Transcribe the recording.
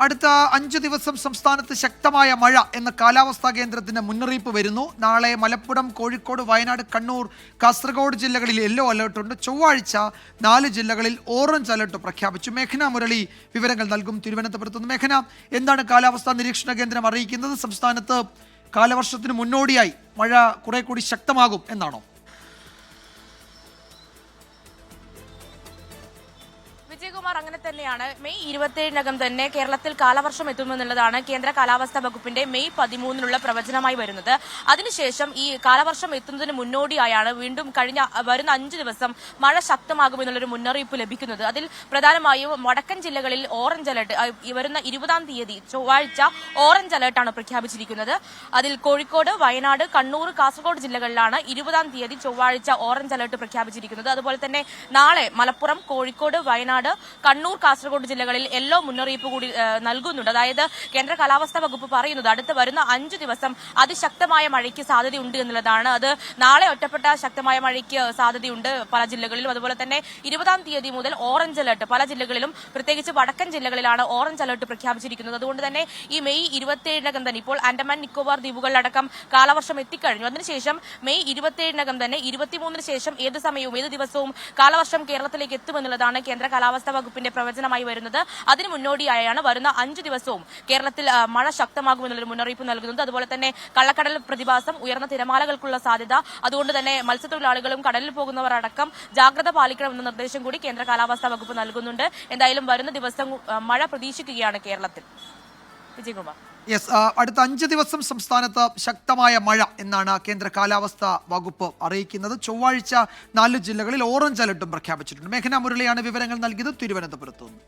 അടുത്ത അഞ്ച് ദിവസം സംസ്ഥാനത്ത് ശക്തമായ മഴ എന്ന കാലാവസ്ഥാ കേന്ദ്രത്തിന്റെ മുന്നറിയിപ്പ് വരുന്നു. നാളെ മലപ്പുറം കോഴിക്കോട് വയനാട് കണ്ണൂർ കാസർഗോഡ് ജില്ലകളിൽ യെല്ലോ അലേർട്ടുണ്ട് ചൊവ്വാഴ്ച നാല് ജില്ലകളിൽ ഓറഞ്ച് അലേർട്ട് പ്രഖ്യാപിച്ചു. മേഘന മുരളി വിവരങ്ങൾ നൽകും തിരുവനന്തപുരത്ത് നിന്ന്. മേഘന എന്താണ് കാലാവസ്ഥാ നിരീക്ഷണ കേന്ദ്രം അറിയിക്കുന്നത്? സംസ്ഥാനത്ത് കാലവർഷത്തിന് മുന്നോടിയായി മഴ കുറെ കൂടി ശക്തമാകും എന്നാണോ? വിജയകുമാർ അങ്ങനെ തന്നെയാണ്. മെയ് ഇരുപത്തിയേഴിനകം തന്നെ കേരളത്തിൽ കാലവർഷം എത്തുമെന്നുള്ളതാണ് കേന്ദ്ര കാലാവസ്ഥാ വകുപ്പിന്റെ മെയ് പതിമൂന്നിനുള്ള പ്രവചനമായി വരുന്നത്. അതിനുശേഷം ഈ കാലവർഷം എത്തുന്നതിന് മുന്നോടിയായാണ് വീണ്ടും കഴിഞ്ഞ വരുന്ന അഞ്ച് ദിവസം മഴ ശക്തമാകുമെന്നുള്ളൊരു മുന്നറിയിപ്പ് ലഭിക്കുന്നത്. അതിൽ പ്രധാനമായും വടക്കൻ ജില്ലകളിൽ ഓറഞ്ച് അലർട്ട് വരുന്ന ഇരുപതാം തീയതി ചൊവ്വാഴ്ച ഓറഞ്ച് അലർട്ടാണ് പ്രഖ്യാപിച്ചിരിക്കുന്നത്. അതിൽ കോഴിക്കോട് വയനാട് കണ്ണൂർ കാസർഗോഡ് ജില്ലകളിലാണ് ഇരുപതാം തീയതി ചൊവ്വാഴ്ച ഓറഞ്ച് അലർട്ട് പ്രഖ്യാപിച്ചിരിക്കുന്നത്. അതുപോലെ തന്നെ നാളെ മലപ്പുറം കോഴിക്കോട് വയനാട് കണ്ണൂർ കാസർഗോഡ് ജില്ലകളിൽ യെല്ലോ മുന്നറിയിപ്പ് കൂടി നൽകുന്നുണ്ട്. അതായത് കേന്ദ്ര കാലാവസ്ഥാ വകുപ്പ് പറയുന്നത് അടുത്ത് വരുന്ന അഞ്ച് ദിവസം അതിശക്തമായ മഴയ്ക്ക് സാധ്യതയുണ്ട് എന്നുള്ളതാണ്. അത് നാളെ ഒറ്റപ്പെട്ട ശക്തമായ മഴയ്ക്ക് സാധ്യതയുണ്ട് പല ജില്ലകളിലും. അതുപോലെ തന്നെ ഇരുപതാം തീയതി മുതൽ ഓറഞ്ച് അലർട്ട് പല ജില്ലകളിലും പ്രത്യേകിച്ച് വടക്കൻ ജില്ലകളിലാണ് ഓറഞ്ച് അലർട്ട് പ്രഖ്യാപിച്ചിരിക്കുന്നത്. അതുകൊണ്ട് തന്നെ ഈ മെയ് ഇരുപത്തിയേഴിനകം തന്നെ ഇപ്പോൾ ആൻഡമാൻ നിക്കോബാർ ദ്വീപുകളിലടക്കം കാലവർഷം എത്തിക്കഴിഞ്ഞു. അതിനുശേഷം മെയ് ഇരുപത്തിയേഴിനകം തന്നെ ഇരുപത്തിമൂന്നിന് ശേഷം ഏത് സമയവും ഏത് ദിവസവും കാലവർഷം കേരളത്തിലേക്ക് എത്തുമെന്നുള്ളതാണ് കേന്ദ്ര കാലാവസ്ഥാ വകുപ്പിന്റെ പ്രവചനമായി വരുന്നത്. അതിന് മുന്നോടിയായാണ് വരുന്ന അഞ്ചു ദിവസവും കേരളത്തിൽ മഴ ശക്തമാകുമെന്നുള്ളൊരു മുന്നറിയിപ്പ് നൽകുന്നത്. അതുപോലെ തന്നെ കള്ളക്കടൽ പ്രതിഭാസം ഉയർന്ന തിരമാലകൾക്കുള്ള സാധ്യത. അതുകൊണ്ട് തന്നെ മത്സ്യത്തൊഴിലാളികളും കടലിൽ പോകുന്നവർ അടക്കം ജാഗ്രത പാലിക്കണമെന്ന നിർദ്ദേശം കൂടി കേന്ദ്ര കാലാവസ്ഥാ വകുപ്പ് നൽകുന്നുണ്ട്. എന്തായാലും വരുന്ന ദിവസം മഴ പ്രതീക്ഷിക്കുകയാണ് കേരളത്തിൽ. യെസ് അടുത്ത അഞ്ച് ദിവസം സംസ്ഥാനത്ത് ശക്തമായ മഴ എന്നാണ് കേന്ദ്ര കാലാവസ്ഥാ വകുപ്പ് അറിയിക്കുന്നത്. ചൊവ്വാഴ്ച നാല് ജില്ലകളിൽ ഓറഞ്ച് അലർട്ടും പ്രഖ്യാപിച്ചിട്ടുണ്ട്. മേഘന മുരളിയാണ് വിവരങ്ങൾ നൽകിയത്. തിരുവനന്തപുരത്തു നിന്ന്.